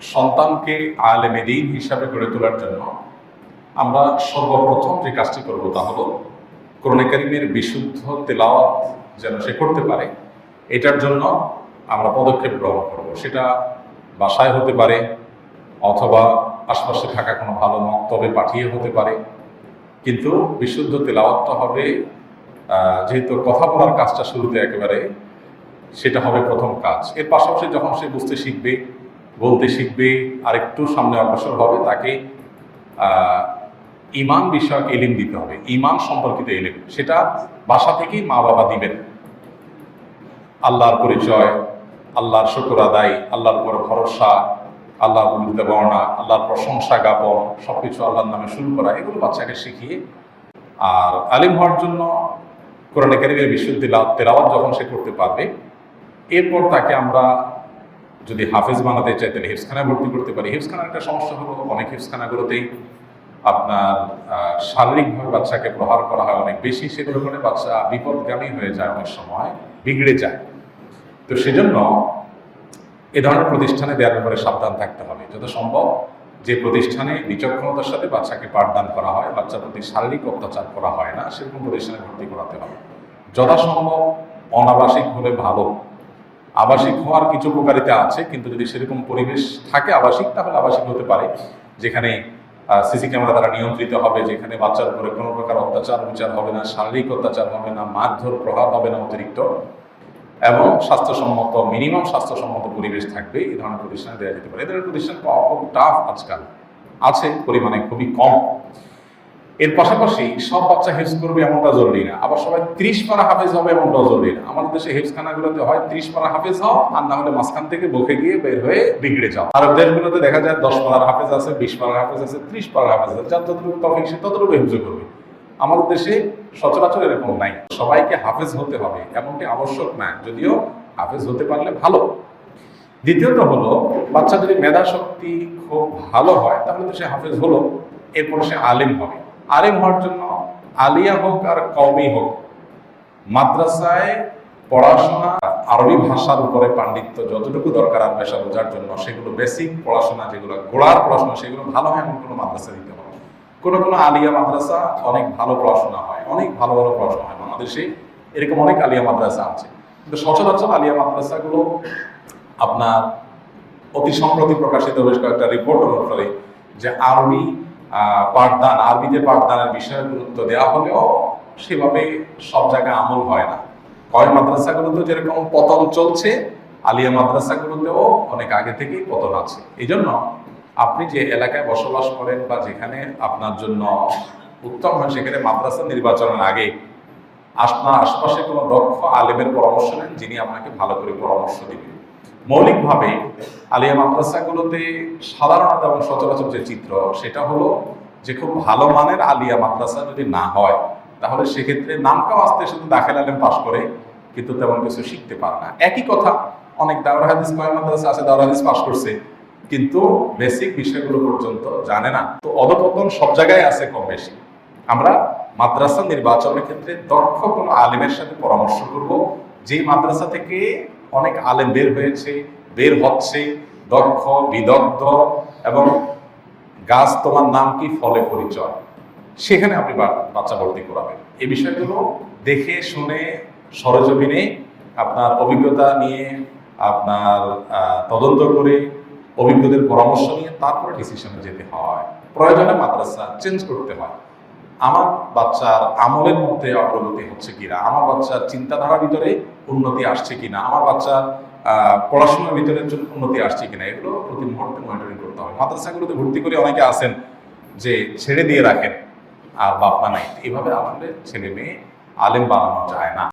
সন্তানকে আলেমে দিন হিসাবে গড়ে তোলার জন্য আমরা সর্বপ্রথম যে কাজটি করব তা হলো কোরআনে বিশুদ্ধ তেলাওয়াত যেন সে করতে পারে, এটার জন্য আমরা পদক্ষেপ গ্রহণ করব। সেটা বাসায় হতে পারে অথবা আশপাশে থাকা কোনো ভালো মক্তবে পাঠিয়ে হতে পারে। কিন্তু বিশুদ্ধ তেলাওয়াতটা হবে যেহেতু কথা বলার কাজটা শুরুতে একেবারে সেটা হবে প্রথম কাজ। এর পাশাপাশি যখন সে বুঝতে শিখবে বলতে শিখবে আর একটু সামনে অগ্রসর হবে, তাকে ইমান বিষয়ক এলিম দিতে হবে ইমান সম্পর্কিত এলিম। সেটা বাসা থেকেই মা বাবা দিবেন। আল্লাহর পরিচয়, আল্লাহর শুকর আদায়, আল্লাহর উপর ভরসা, আল্লাহর বিরুদ্ধে বর্ণা আল্লাহর প্রশংসা, জ্ঞাপন, সবকিছু আল্লাহর নামে শুরু করা, এগুলো বাচ্চাকে শিখিয়ে, আর আলিম হওয়ার জন্য কোরআন একাডেমির বিশ্ববিদ্যালয় তেলাওয়াত যখন সে করতে পারবে, এরপর তাকে আমরা যদি হাফেজ বানাতে চাই তাহলে হিফসখানায় ভর্তি করতে পারি। হিফসখানার একটা সমস্যা হলো, অনেক হিফসখানাগুলোতেই আপনার শারীরিকভাবে বাচ্চাকে প্রহার করা হয় অনেক বেশি। সেগুলো করে বাচ্চা বিপদগামী হয়ে যায় অনেক সময়, বিগড়ে যায়। তো সেজন্য এ ধরনের প্রতিষ্ঠানে দেওয়ার ব্যাপারে সাবধান থাকতে হবে। যত সম্ভব যে প্রতিষ্ঠানে বিচক্ষণতার সাথে বাচ্চাকে পাঠদান করা হয়, বাচ্চার প্রতি শারীরিক অত্যাচার করা হয় না, সেরকম প্রতিষ্ঠানে ভর্তি করাতে হবে। যথাসম্ভব অনাবাসিক হলে ভালো। আবাসিক হওয়ার কিছু উপকারিতা আছে, কিন্তু যদি সেরকম পরিবেশ থাকে আবাসিক, তাহলে আবাসিক হতে পারে। যেখানে সিসি ক্যামেরা দ্বারা নিয়ন্ত্রিত হবে, যেখানে বাচ্চার উপরে কোনো প্রকার অত্যাচার বিচার হবে না, শারীরিক অত্যাচার হবে না, মারধর, প্রহার হবে না অতিরিক্ত। এবং স্বাস্থ্যসম্মত মিনিমাম স্বাস্থ্যসম্মত পরিবেশ থাকবে, এই ধরনের প্রতিষ্ঠানে দেওয়া যেতে পারে। এদের প্রতিষ্ঠান খুব টাফ আজকাল। আছে, পরিমাণে খুবই কম। এর পাশাপাশি সব বাচ্চা হেফস করবে এমনটা জরুরি না। আবার সবাই ত্রিশ পারা হাফেজ হবে এমনটাও জরুরি না। আমাদের দেশে হেফসখানাগুলোতে হয় ত্রিশ পারা হাফেজ হও, আর না হলে মাঝখান থেকে বকে গিয়ে বের হয়ে বিগড়ে যাও। আরব দেশগুলোতে দেখা যায় দশ পারার হাফেজ আছে, বিশ পারার হাফেজ আছে, ত্রিশ পারার হাফেজ আছে। যার যতটুকু তফিক, সে ততটুকু হেফজ করবে। আমাদের দেশে সচরাচর এরকম নাই। সবাইকে হাফেজ হতে হবে, এমনটি আবশ্যক না। যদিও হাফেজ হতে পারলে ভালো। দ্বিতীয়ত হলো, বাচ্চা যদি মেধা শক্তি খুব ভালো হয়, তাহলে তো সে হাফেজ হলো, এরপর সে আলেম হবে। আলেম হওয়ার জন্য আলিয়া হোক আর কওমি হোক, মাদ্রাসায় পড়াশোনা আরবি ভাষার উপরে পাণ্ডিত্য যতটুকু দরকার আর পেশা বোঝার জন্য, সেগুলো বেসিক পড়াশোনা, যেগুলো গোড়ার পড়াশোনা, সেগুলো ভালো হয় এমন কোনো মাদ্রাসা দিতে হবে কোনো কোনো আলিয়া মাদ্রাসা অনেক ভালো পড়াশোনা হয়, অনেক ভালো ভালো পড়াশোনা হয়। বাংলাদেশে এরকম অনেক আলিয়া মাদ্রাসা আছে। কিন্তু সচরাচর আলিয়া মাদ্রাসাগুলো আপনার অতি সম্প্রতি প্রকাশিত বেশ কয়েকটা রিপোর্ট অনুসারে যে আরবি পাঠদান, আরবিতে পাঠদানের বিষয়ে গুরুত্ব দেওয়া হলেও সেভাবে সব জায়গায় আমল হয় না। কয় মাদ্রাসাগুলোতে যেরকম পতন চলছে, আলিয়া মাদ্রাসাগুলোতেও অনেক আগে থেকেই পতন আছে। এই জন্য আপনি যে এলাকায় বসবাস করেন বা যেখানে আপনার জন্য উত্তম হয়, সেখানে মাদ্রাসা নির্বাচনের আগে আপনার আশপাশে কোনো দক্ষ আলেমের পরামর্শ নেন যিনি আপনাকে ভালো করে পরামর্শ দিবেন। মৌলিকভাবে আলিয়া মাদ্রাসাগুলোতে সাধারণত এবং সচরাচর যে চিত্র, সেটা হলো যে খুব ভালো মানের আলিয়া মাদ্রাসা যদি না হয়, তাহলে সেক্ষেত্রে নামকাও আসতে শুধু দাখিল আলেম পাশ করে, কিন্তু তেমন কিছু শিখতে পারে না। একই কথা, অনেক দাওরা হাদিস কয় মাদ্রাসা আছে দাওরা হাদিস পাশ করছে, কিন্তু বেসিক বিষয়গুলো পর্যন্ত জানে না। তো অধপতন সব জায়গায় আছে কম বেশি। আমরা মাদ্রাসা নির্বাচনের ক্ষেত্রে দক্ষ কোনো আলেমের সাথে পরামর্শ করব, যেই মাদ্রাসা থেকে অনেক আলেম বের হয়েছে, বের হচ্ছে, দক্ষ, বিদগ্ধ, এবং গাছ তোমার নাম কি? ফলে পরিচয়। সেখানে আপনি বাচ্চা ভর্তি করাবেন। এই বিষয়গুলো দেখে, শুনে, সরজমিনে আপনার অভিজ্ঞতা নিয়ে, আপনার তদন্ত করে, অভিজ্ঞদের পরামর্শ নিয়ে, তারপরে ডিসিশনে যেতে হয়। প্রয়োজনে মাদ্রাসা চেঞ্জ করতে হয়। আমার বাচ্চার আমলের মধ্যে অগ্রগতি হচ্ছে কিনা? আমার বাচ্চার চিন্তাধারার ভিতরে উন্নতি আসছে কিনা? আমার বাচ্চার পড়াশোনার ভিতরে উন্নতি আসছে কিনা? এগুলো প্রতি মুহূর্তে মনিটরিং করতে হবে। মাদ্রাসাগুলোতে ভর্তি করে অনেকে আসেন যে ছেড়ে দিয়ে রাখেন, আর বাপ্পা নাই। এভাবে আসলে ছেলে মেয়ে আলেম বানানো যায় না।